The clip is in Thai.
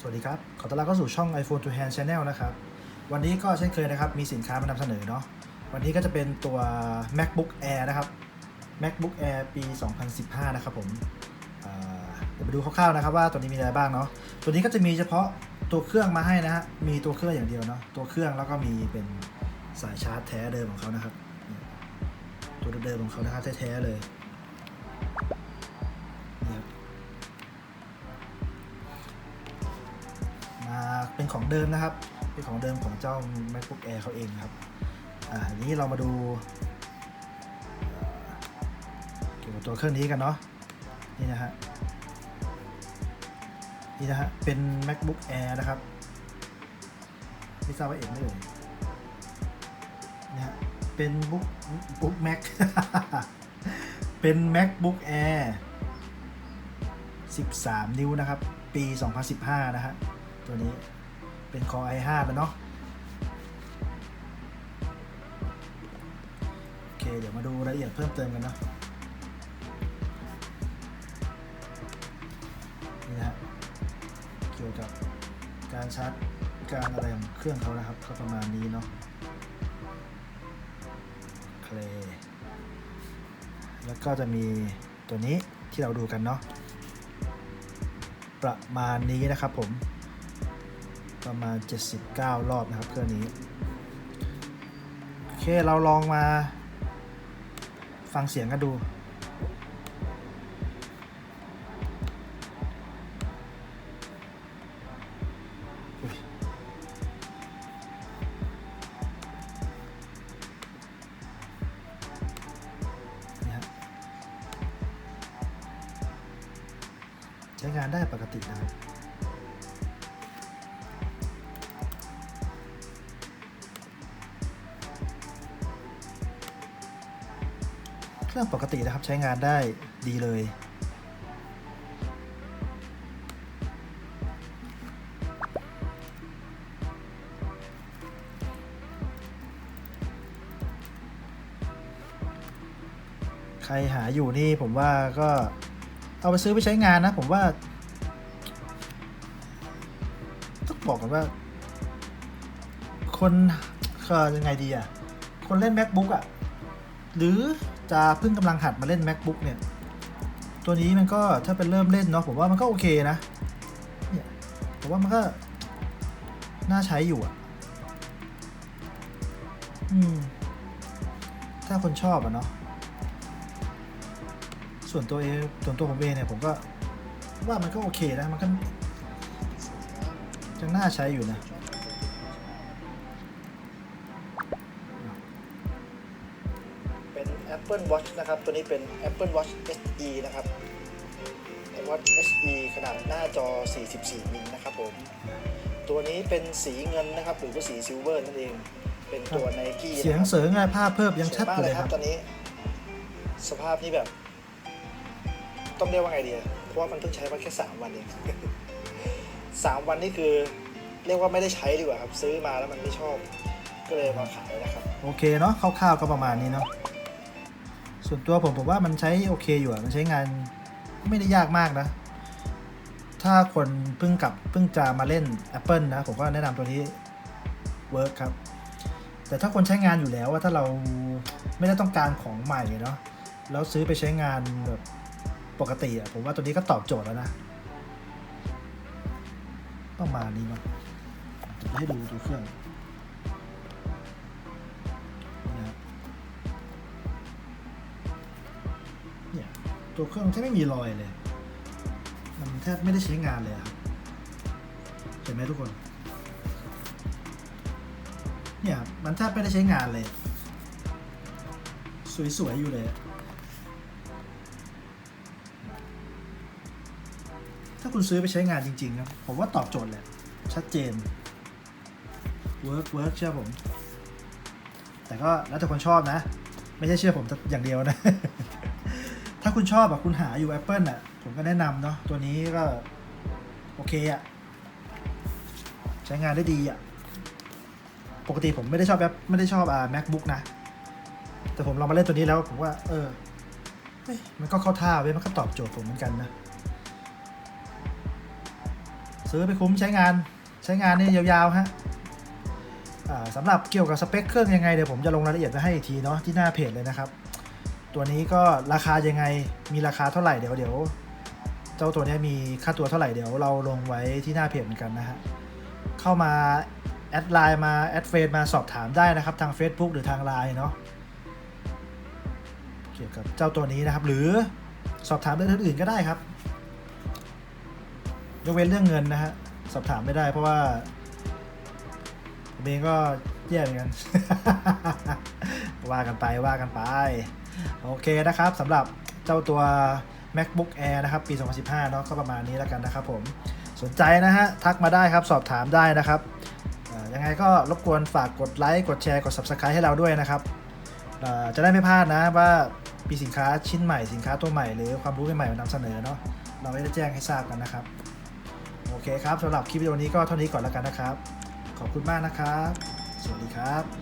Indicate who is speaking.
Speaker 1: สวัสดีครับ ขอต้อนรับเข้าสู่ช่อง iPhone to Hand Channel นะครับ วันนี้ก็เช่นเคยนะครับ มีสินค้ามานำเสนอเนาะ วันนี้ก็จะเป็นตัว MacBook Air นะครับ MacBook Air ปี 2015 นะครับผมเดี๋ยวไปดูคร่าวๆนะครับว่าตัวนี้มีอะไรบ้างเนาะ ตัวนี้ก็จะมีเฉพาะตัวเครื่องมาให้นะฮะ มีตัวเครื่องอย่างเดียวเนาะ ตัวเครื่องแล้วก็มีเป็นสายชาร์จแท้เดิมของเขานะครับ ตัวเดิมของเขานะครับแท้ๆเลย ของเดิมนะครับ เป็นของเดิมของเจ้า MacBook Air เขาเองครับอ่าทีนี้เรามาดูเกี่ยวกับตัวเครื่องนี้กันเนาะนี่นะฮะนี่นะฮะเป็น MacBook Air นะครับไม่ทราบว่าเอกไม่เอ่ยนี่ฮะเป็นบุ๊กบุ๊ก Mac เป็น MacBook Air 13 นิ้วนะครับ ปี 2015 นะฮะ ตัวนี้ เป็น Core i5 แล้วเนาะโอเค เดี๋ยวมาดูรายละเอียดเพิ่มเติมกันเนาะนี่นะฮะเกี่ยวกับการชาร์จการอะไรของเครื่องเขานะครับ ก็ประมาณนี้เนาะเคลแล้วก็จะมีตัวนี้ที่เราดูกันเนาะประมาณนี้นะครับผม ประมาณ 79 รอบนะครับเครื่องนี้ โอเคเราลองมาฟังเสียงกันดูใช้งานได้ปกตินะครับ รื่องปกตินะครับใช้งานได้ดีเลย ใครหาอยู่นี่ผมว่าก็เอาไปซื้อไปใช้งานนะ ผมว่า ต้องบอกกันว่า คนก็ยังไงดีอะ คนเล่น macbook อะ หรือ จะเพิ่งกำลังหัดมาเล่น macbook เนี่ย ตัวนี้มันก็ถ้าเป็นเริ่มเล่นเนาะผมว่ามันก็โอเคนะ เนี่ยผมว่ามันก็น่าใช้อยู่อะ อืม ถ้าคนชอบอะเนาะ ส่วนตัวเองส่วนตัวผมเองเนี่ยผมก็ว่ามันก็โอเคนะ มันก็ยังน่าใช้อยู่นะ Apple Watch นะครับ ตัวนี้เป็น Apple Watch SE นะครับ Watch SE ขนาดหน้าจอ 44 มิลนะครับผม ตัวนี้เป็นสีเงินนะครับ หรือว่าสีซิลเวอร์นั่นเอง เป็นตัว Nike
Speaker 2: เสียงเสริงอะไรภาพเพิ่มยังชัด
Speaker 1: สว
Speaker 2: อยู่
Speaker 1: มาก
Speaker 2: เลยครับ
Speaker 1: ตอนนี้ สภาพนี่แบบ ต้องเรียกว่าไงดีอะเพราะว่ามันเพิ่งใช้มาแค่ 3 วันเอง3วันนี่คือเรียกว่าไม่ได้ใช้ดีกว่าครับ ซื้อมาแล้วมันไม่ชอบ ก็เลยมาขายนะครับ โอเคเนาะคร่าวๆก็ประมาณนี้เนาะ ส่วนตัวผมผมว่ามันใช้โอเคอยู่มันใช้งานไม่ได้ยากมากนะ ถ้าคนเพิ่งกลับเพิ่งจะมาเล่น Apple นะ ผมก็แนะนำตัวนี้เวิร์กครับ แต่ถ้าคนใช้งานอยู่แล้วว่าถ้าเราไม่ได้ต้องการของใหม่เนาะแล้วซื้อไปใช้งานแบบปกติอะผมว่าตัวนี้ก็ตอบโจทย์แล้วนะประมาณนี้เนาะให้ดูตัวเครื่อง ตัวเครื่องแทบไม่มีรอยเลย มันแทบไม่ได้ใช้งานเลยครับ เห็นไหมทุกคน เนี่ยมันแทบไม่ได้ใช้งานเลย สวยๆอยู่เลย ถ้าคุณซื้อไปใช้งานจริงๆนะผมว่าตอบโจทย์แหละ ชัดเจน เวิร์กเวิร์กเชื่อผม แต่ก็แล้วแต่คนชอบนะ ไม่ใช่เชื่อผมอย่างเดียวนะ คุณชอบอะคุณหาอยู่ Apple อะผมก็แนะนำเนาะตัวนี้ก็ โอเคอะใช้งานได้ดีอะปกติผมไม่ได้ชอบแอปไม่ได้ชอบอ่า macbook นะ แต่ผมลองมาเล่นตัวนี้แล้ว ผมว่า เออมันก็เข้าท่าเว้ยมันก็ตอบโจทย์ผมเหมือนกันนะ ซื้อไปคุ้มใช้งานใช้งานนี่ยาวๆฮะสำหรับเกี่ยวกับสเปคเครื่องยังไงเดี๋ยวผมจะลงรายละเอียดไว้ให้อีกทีเนาะที่หน้าเพจเลยนะครับ ตัวนี้ก็ราคายังไงมีราคาเท่าไหร่เดี๋ยวเดี๋ยวเจ้าตัวนี้มีค่าตัวเท่าไหร่เดี๋ยวเราลงไว้ที่หน้าเพจเหมือนกันนะฮะเข้ามาแอดไลน์มาแอดเฟซมาสอบถามได้นะครับทาง Facebook หรือทางไลน์เนาะเกี่ยวกับเจ้าตัวนี้นะครับ หรือสอบถามเรื่องอื่นๆก็ได้ครับยกเว้นเรื่องเงินนะฮะสอบถามไม่ได้เพราะว่าผมเองก็แย่เหมือนกัน ว่ากันไปว่ากันไป โอเคนะครับสำหรับเจ้าตัว macbook air นะครับ ปี 2015เนาะก็ประมาณนี้แล้วกันนะครับผมสนใจนะฮะ ทักมาได้ครับ สอบถามได้นะครับยังไงก็รบกวนฝากกดไลค์ กดแชร์ กด subscribe ให้เราด้วยนะครับ จะได้ไม่พลาดนะว่ามีสินค้าชิ้นใหม่ สินค้าตัวใหม่ หรือความรู้ใหม่ๆมานำเสนอเนาะ เราได้แจ้งให้ทราบกันนะครับ โอเคครับสำหรับคลิปวิดีโอนี้ก็เท่านี้ก่อนแล้วกันนะครับ ขอบคุณมากนะครับ สวัสดีครับ